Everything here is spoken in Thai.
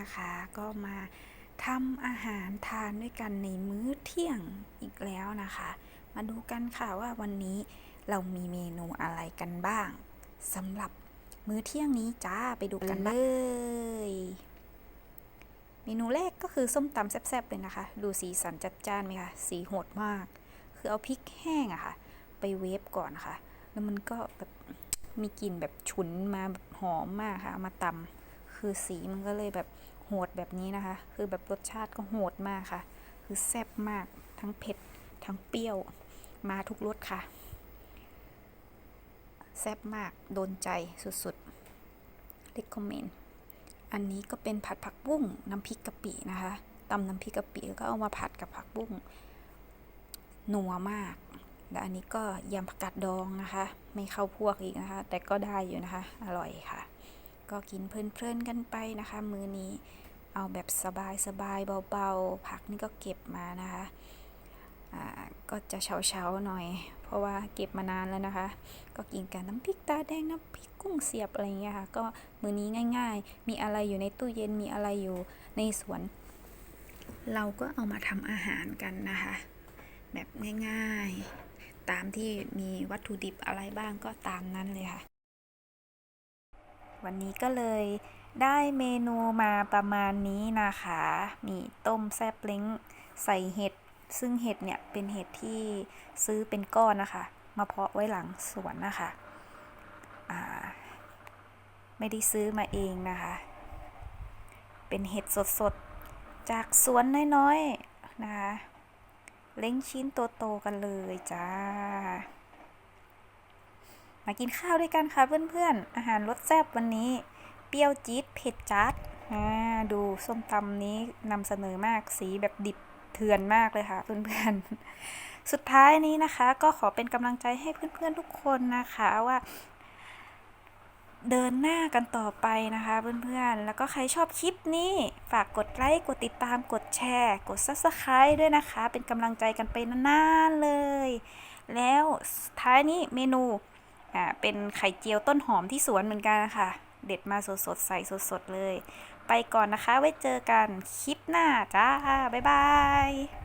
นะคะก็มาทำอาหารทานด้วยกันในมื้อเที่ยงอีกแล้วนะคะ มาดูกันค่ะว่าวันนี้เรามีเมนูอะไรกันบ้างสำหรับมื้อเที่ยงนี้จ้าไปดูกันเลย เมนูแรกก็คือส้มตำแซ่บๆเลยนะคะ ดูสีสันจัดจ้านไหมคะสีโหดมาก คือเอาพริกแห้งอะค่ะ ไปเวฟก่อนค่ะแล้วมันก็แบบมีกลิ่นแบบฉุนมาแบบหอมมากค่ะเอามาตำ คือสีมันก็เลยแบบโหดแบบนี้นะคะ คือแบบรสชาติก็โหดมากค่ะ คือแซ่บมากทั้งเผ็ด ทั้งเปรี้ยว มาทุกรสค่ะ แซ่บมากโดนใจสุดๆ recommend อันนี้ก็เป็นผัดผักบุ้งน้ำพริกกะปินะคะตำน้ำพริกกะปิแล้วก็เอามาผัดกับผักบุ้งนัวมากและอันนี้ก็ยำผักกาดดองนะคะ ไม่เข้าพวกอีกนะคะ แต่ก็ได้อยู่นะคะ อร่อยค่ะ ก็กินเพลินๆกันไปนะคะ มื้อนี้เอาแบบสบายๆเบาๆ ผักนี่ก็เก็บมานะคะก็จะเฉาๆหน่อย เพราะว่าเก็บมานานแล้วนะคะ ก็กินกับน้ำพริกตาแดงน้ำพริกกุ้งเสียบอะไรเงี้ยค่ะ ก็มือนี้ง่าย ๆ มีอะไรอยู่ในตู้เย็นมีอะไรอยู่ในสวน เราก็เอามาทำอาหารกันนะคะ แบบง่ายๆ ตามที่มีวัตถุดิบอะไรบ้างก็ตามนั้นเลยค่ะ วันนี้ก็เลยได้เมนูมาประมาณนี้นะคะ มีต้มแซ่บเล้งใส่เห็ด ซึ่งเห็ดเนี่ยเป็นเห็ดที่ซื้อเป็นก้อนนะคะ มาเพาะไว้หลังสวนนะคะไม่ได้ซื้อมาเองนะคะ เป็นเห็ดสดๆ จากสวนน้อยๆ นะคะ เล้งชิ้นโตๆกันเลยจ้า มากินข้าวด้วยกันค่ะเพื่อนๆ อาหารรสแซ่บวันนี้ เปรี้ยวจี๊ดเผ็ดจัดดูส้มตำนี้นำเสนอมากสีแบบดิบเถื่อนมากเลยค่ะเพื่อนๆ สุดท้ายนี้นะคะ ก็ขอเป็นกำลังใจให้เพื่อนๆทุกคนนะคะว่าเดินหน้ากันต่อไปนะคะเพื่อนๆ แล้วก็ใครชอบคลิปนี้ฝากกดไลค์ กดติดตาม กดแชร์ กด subscribe ด้วยนะคะ เป็นกำลังใจกันไปนานๆเลย แล้วท้ายนี้เมนู อ่าเป็นไข่เจียวต้นหอมที่สวนเหมือนกันนะคะเด็ดมาสดๆ ใส่สดๆ เลย ไปก่อนนะคะ ไว้เจอกันคลิปหน้าจ้า บ๊ายบาย